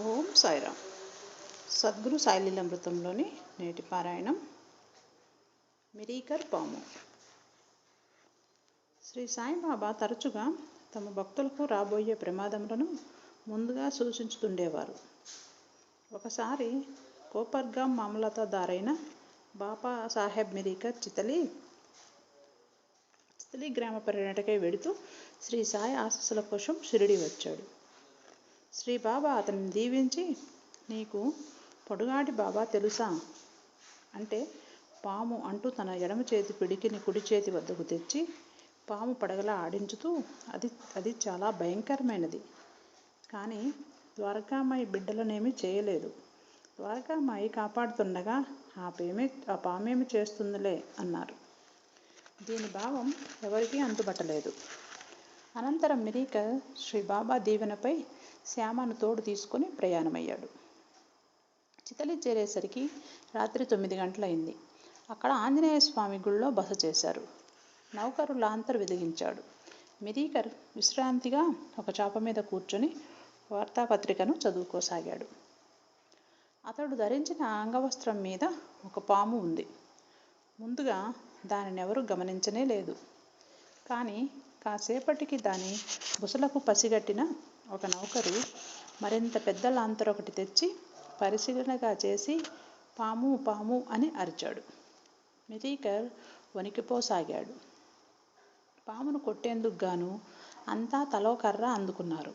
ఓం సాయిరామ్. సద్గురు సాయిలీలామృతంలోని నేటి పారాయణం మిరీకర్ పాము. శ్రీ సాయిబాబా తరచుగా తమ భక్తులకు రాబోయే ప్రమాదములను ముందుగా సూచించుతుండేవారు. ఒకసారి కోపర్గా మామలతదారైన బాపా సాహెబ్ మిరీకర్ చితలి చితలి గ్రామ పర్యటనకై వెడుతూ శ్రీ సాయి ఆశస్సుల కోసం షిరిడి వచ్చాడు. శ్రీ బాబా అతన్ని దీవించి నీకు పొడుగాటి బాబా తెలుసా? అంటే పాము అంటూ తన ఎడమ చేతి పిడికిని కుడి చేతి వద్దకు తెచ్చి పాము పడగలా ఆడించుతూ అది అది చాలా భయంకరమైనది. కానీ ద్వారకామాయి బిడ్డలనేమీ చేయలేదు. ద్వారకామాయి కాపాడుతుండగా ఆ పేమే ఆ పామేమి చేస్తుందిలే అన్నారు. దీని భావం ఎవరికీ అంతుబట్టలేదు అనంతరం మిరీకర్ శ్రీ బాబా దీవెనపై శ్యామను తోడు తీసుకుని ప్రయాణమయ్యాడు. చితలి చేరేసరికి రాత్రి తొమ్మిది గంటలైంది అక్కడ ఆంజనేయ స్వామి గుళ్ళో బస చేశారు. నౌకరు లాంతర్ వెదిగించాడు. మిరీకర్ విశ్రాంతిగా ఒక చాప మీద కూర్చొని వార్తాపత్రికను చదువుకోసాగాడు. అతడు ధరించిన అంగవస్త్రం మీద ఒక పాము ఉంది. ముందుగా దానిని ఎవరూ గమనించనే లేదు. కానీ కాసేపటికి దాని బుసలకు పసిగట్టిన ఒక నౌకరు మరింత పెద్ద లాంతర్ ఒకటి తెచ్చి పరిశీలనగా చేసి పాము పాము అని అరిచాడు. మిరీకర్ వణికిపోసాగాడు. పామును కొట్టేందుకు గాను అంతా తలో కర్ర అందుకున్నారు.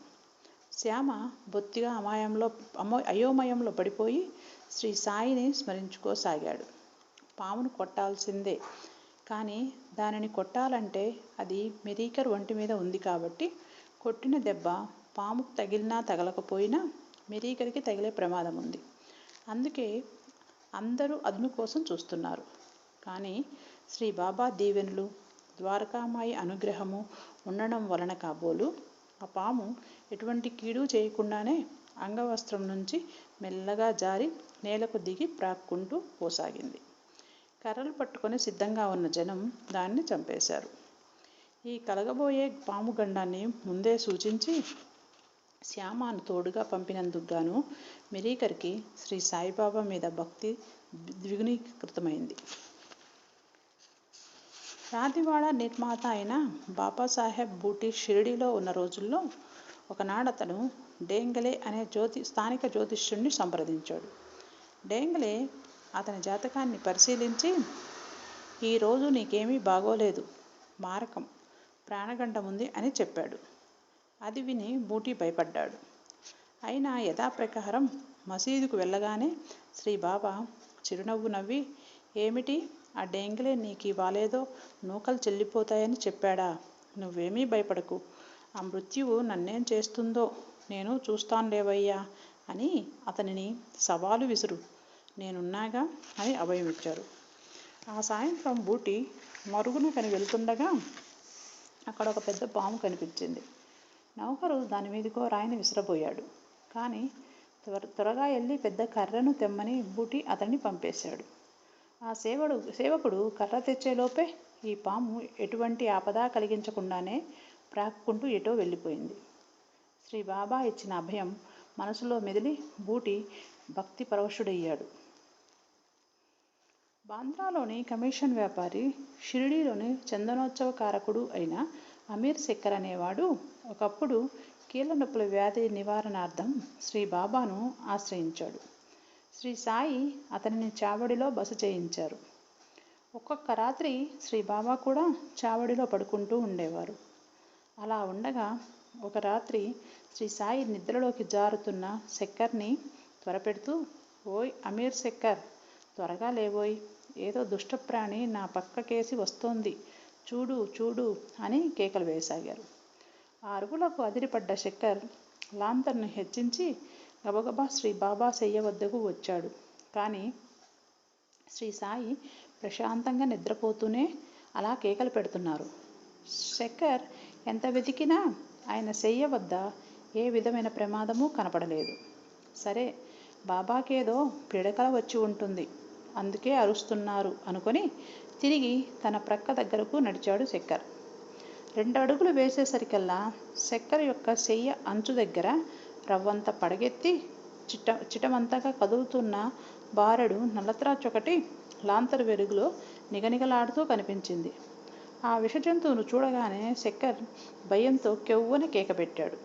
శ్యామ బొత్తిగా అమాయంలో అమో అయోమయంలో పడిపోయి శ్రీ సాయిని స్మరించుకోసాగాడు. పామును కొట్టాల్సిందే. కానీ దానిని కొట్టాలంటే అది మిరీకర్ ఒంటి మీద ఉంది కాబట్టి కొట్టిన దెబ్బ పాముకు తగిలినా తగలకపోయినా మిరీకర్కి తగిలే ప్రమాదం ఉంది అందుకే అందరూ అదును కోసం చూస్తున్నారు. కానీ శ్రీ బాబా దీవెనలు ద్వారకామాయి అనుగ్రహము ఉండడం వలన కాబోలు ఆ పాము ఎటువంటి కీడు చేయకుండానే అంగవస్త్రం నుంచి మెల్లగా జారి నేలకు దిగి ప్రాక్కుంటూ పోసాగింది. కర్రలు పట్టుకొని సిద్ధంగా ఉన్న జనం దాన్ని చంపేశారు. ఈ కలగబోయే పాము గండాన్ని ముందే సూచించి శ్యామాను తోడుగా పంపినందుకు గాను మిరీకర్కి శ్రీ సాయిబాబా మీద భక్తి ద్విగుణీకృతమైంది. రాతివాడ నిర్మాత అయిన బాబాసాహెబ్ బూటి షిరిడిలో ఉన్న రోజుల్లో ఒకనాడు అతను డేంగలే అనే జ్యోతి స్థానిక జ్యోతిష్యుడిని సంప్రదించాడు. డేంగలే అతని జాతకాన్ని పరిశీలించి ఈరోజు నీకేమీ బాగోలేదు మారకం ప్రాణగండం ఉంది అని చెప్పాడు. అది విని బూటీ భయపడ్డాడు. అయినా యథాప్రకారం మసీదుకు వెళ్ళగానే శ్రీ బాబా చిరునవ్వు నవ్వి ఏమిటి? ఆ డేంగిలే నీకు ఇవ్వాలేదో నూకలు చెల్లిపోతాయని చెప్పాడా? నువ్వేమీ భయపడకు. ఆ మృత్యువు నన్నేం చేస్తుందో నేను చూస్తానులేవయ్యా అని అతనిని సవాలు విసురు. నేనున్నాగా? అని అభయమిచ్చారు ఆ సాయంత్రం బూటి మరుగున కని వెళ్తుండగా అక్కడ ఒక పెద్ద పాము కనిపించింది. నౌకరు దాని మీదకో రాయిని విసిరబోయాడు. కానీ త్వర త్వరగా వెళ్ళి పెద్ద కర్రను తెమ్మని బూటి అతన్ని పంపేశాడు. ఆ సేవడు సేవకుడు కర్ర తెచ్చేలోపే ఈ పాము ఎటువంటి ఆపద కలిగించకుండానే ప్రాక్కుంటూ ఎటో వెళ్ళిపోయింది. శ్రీ బాబా ఇచ్చిన అభయం మనసులో మెదిలి బూటి భక్తి పరవశుడయ్యాడు. బాంద్రాలోని కమిషన్ వ్యాపారి షిరిడీలోని చందనోత్సవ కారకుడు అయిన అమీర్ శక్కర్ అనేవాడు ఒకప్పుడు కీళ్ళ నొప్పుల వ్యాధి నివారణార్థం శ్రీ బాబాను ఆశ్రయించాడు. శ్రీ సాయి అతనిని చావడిలో బస చేయించారు. ఒక్కొక్క రాత్రి శ్రీ బాబా కూడా చావడిలో పడుకుంటూ ఉండేవారు. అలా ఉండగా ఒక రాత్రి శ్రీ సాయి నిద్రలోకి జారుతున్న శక్కర్ని త్వరపెడుతూ ఓయ్ అమీర్ శక్కర్ త్వరగా లేవోయ్. ఏదో దుష్టప్రాణి నా పక్కకేసి వస్తోంది. చూడు చూడు అని కేకలు వేయసాగారు. ఆ అరుగులకు అదిరిపడ్డ శక్కర్ లాంతర్ను హెచ్చించి గబగబా శ్రీ బాబా శయ్య వద్దకు వచ్చాడు. కానీ శ్రీ సాయి ప్రశాంతంగా నిద్రపోతూనే అలా కేకలు పెడుతున్నారు. శక్కర్ ఎంత వెతికినా ఆయన శయ్య వద్ద ఏ విధమైన ప్రమాదము కనపడలేదు. సరే బాబాకేదో పిడకల వచ్చి ఉంటుంది. అందుకే అరుస్తున్నారు అనుకొని తిరిగి తన ప్రక్క దగ్గరకు నడిచాడు శక్కర్. రెండు అడుగులు వేసేసరికల్లా శక్కర్ యొక్క చెయ్య అంచు దగ్గర రవ్వంత పడగెత్తి చిట్ట చిటమంతగా కదులుతున్న బారెడు నల్లత్రాచు ఒకటి లాంతరు వెలుగులో నిగనిగలాడుతూ కనిపించింది. ఆ విషజంతువును చూడగానే శక్కర్ భయంతో కెవ్వని కేకపెట్టాడు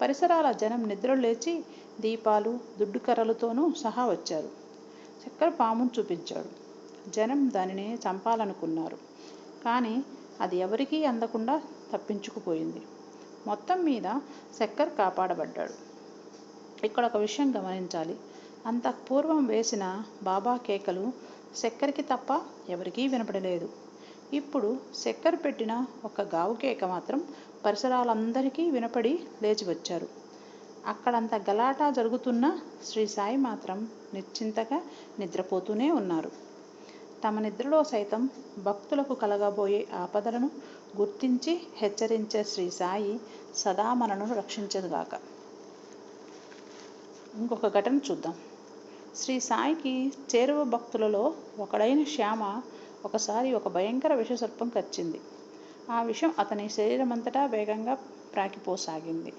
పరిసరాల జనం నిద్రలు లేచి దీపాలు దుడ్డు కర్రలతోనూ సహా వచ్చారు. చక్కెర పామును చూపించాడు. జనం దానిని చంపాలనుకున్నారు. కానీ అది ఎవరికీ అందకుండా తప్పించుకుపోయింది. మొత్తం మీద చక్కెర కాపాడబడ్డాడు. ఇక్కడ ఒక విషయం గమనించాలి. అంత పూర్వం వేసిన బాబా కేకలు చక్కెరకి తప్ప ఎవరికీ వినపడలేదు. ఇప్పుడు చక్కెర పెట్టిన ఒక గావు కేక మాత్రం పరిసరాలందరికీ వినపడి లేచి వచ్చారు. అక్కడంత గలాటా జరుగుతున్న శ్రీ సాయి మాత్రం నిశ్చింతగా నిద్రపోతూనే ఉన్నారు. తమ నిద్రలో సైతం భక్తులకు కలగబోయే ఆపదలను గుర్తించి హెచ్చరించే శ్రీ సాయి సదా మనను రక్షించదుగాక ఇంకొక ఘటన చూద్దాం. శ్రీ సాయికి చేరువ భక్తులలో ఒకడైన శ్యామ ఒకసారి ఒక భయంకర విషసర్పం కచ్చింది ఆ విషం అతని శరీరమంతటా వేగంగా ప్రాకిపోసాగింది.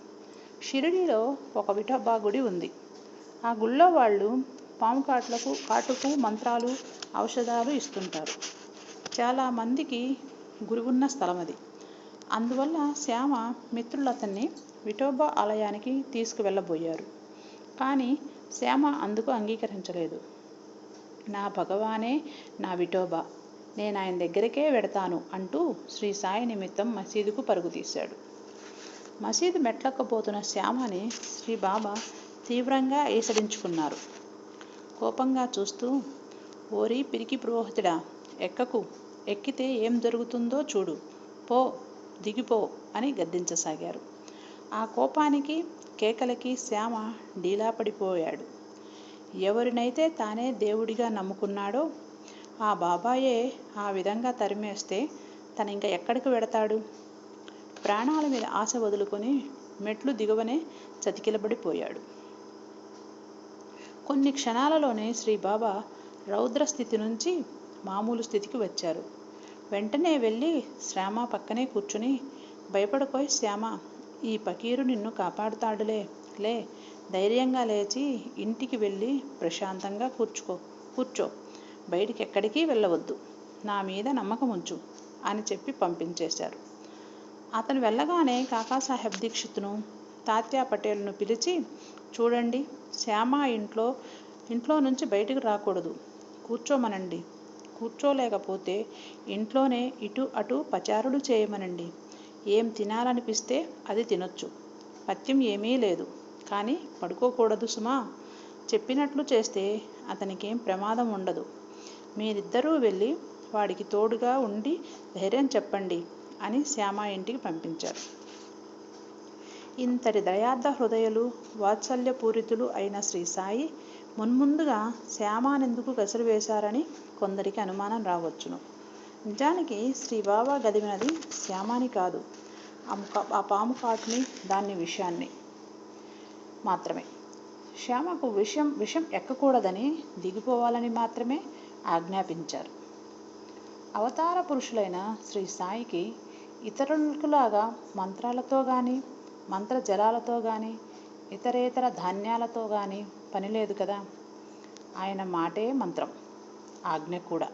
షిరిడీలో ఒక విఠోబా గుడి ఉంది. ఆ గుళ్ళో వాళ్ళు పాము కాట్లకు కాటుకు మంత్రాలు ఔషధాలు ఇస్తుంటారు. చాలామందికి గురువున్న స్థలం అది అందువల్ల శ్యామ మిత్రులు అతన్ని విఠోబా ఆలయానికి తీసుకువెళ్ళబోయారు. కానీ శ్యామ అందుకు అంగీకరించలేదు. నా భగవానే నా విఠోబా నేను ఆయన దగ్గరికే వెడతాను అంటూ శ్రీ సాయి నిమిత్తం మసీదుకు పరుగు తీశాడు. మసీదు మెట్లకపోతున్న శ్యామని శ్రీ బాబా తీవ్రంగా ఈసడించుకున్నారు కోపంగా చూస్తూ ఓరి పిరికి పురోహితుడా ఎక్కకు? ఎక్కితే ఏం జరుగుతుందో చూడు. పో దిగిపో అని గద్దించసాగారు. ఆ కోపానికి కేకలకి శ్యామ డీలా పడిపోయాడు ఎవరినైతే తానే దేవుడిగా నమ్ముకున్నాడో ఆ బాబాయే ఆ విధంగా తరిమేస్తే తను ఇంకా ఎక్కడికి వెడతాడు? ప్రాణాల మీద ఆశ వదులుకొని మెట్లు దిగువనే చతికిలబడిపోయాడు. కొన్ని క్షణాలలోనే శ్రీ బాబా రౌద్ర స్థితి నుంచి మామూలు స్థితికి వచ్చారు. వెంటనే వెళ్ళి శ్యామ పక్కనే కూర్చుని భయపడిపోయి శ్యామ ఈ పకీరు నిన్ను కాపాడుతాడులే లే ధైర్యంగా లేచి ఇంటికి వెళ్ళి ప్రశాంతంగా కూర్చుకో కూర్చో బయటికి ఎక్కడికి వెళ్ళవద్దు నా మీద నమ్మకం ఉంచు అని చెప్పి పంపించేశారు. అతను వెళ్ళగానే కాకాసాహెబ్ దీక్షిత్ను తాత్యా పటేల్ను పిలిచి చూడండి శ్యామ ఇంట్లో ఇంట్లో నుంచి బయటకు రాకూడదు. కూర్చోమనండి. కూర్చోలేకపోతే ఇంట్లోనే ఇటు అటు పచారులు చేయమనండి. ఏం తినాలనిపిస్తే అది తినొచ్చు. పత్యం ఏమీ లేదు. కానీ పడుకోకూడదు సుమా. చెప్పినట్లు చేస్తే అతనికేం ప్రమాదం ఉండదు. మీరిద్దరూ వెళ్ళి వాడికి తోడుగా ఉండి ధైర్యం చెప్పండి. అని శ్యామ ఇంటికి పంపించారు. ఇంతటి దయార్థ హృదయులు వాత్సల్యపూరితులు అయిన శ్రీ సాయి మున్ముందుగా శ్యామానెందుకు కసురు వేశారని కొందరికి అనుమానం రావచ్చును. నిజానికి శ్రీ బాబా గదివినది శ్యామాని కాదు ఆ ముఖ ఆ పాము కాటుని దాన్ని విషయాన్ని మాత్రమే. శ్యామకు విషం విషం ఎక్కకూడదని దిగిపోవాలని మాత్రమే ఆజ్ఞాపించారు. అవతార పురుషులైన శ్రీ సాయికి ఇతరులకులాగా మంత్రాలతో కానీ మంత్ర జలాలతో కానీ ఇతరేతర ధాన్యాలతో కానీ పని లేదు కదా. ఆయన మాటే మంత్రం ఆజ్ఞ కూడా.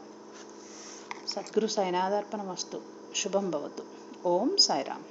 సద్గురు సైనాదర్పణ వస్తు. శుభం భవతు. ఓం సాయిరామ్.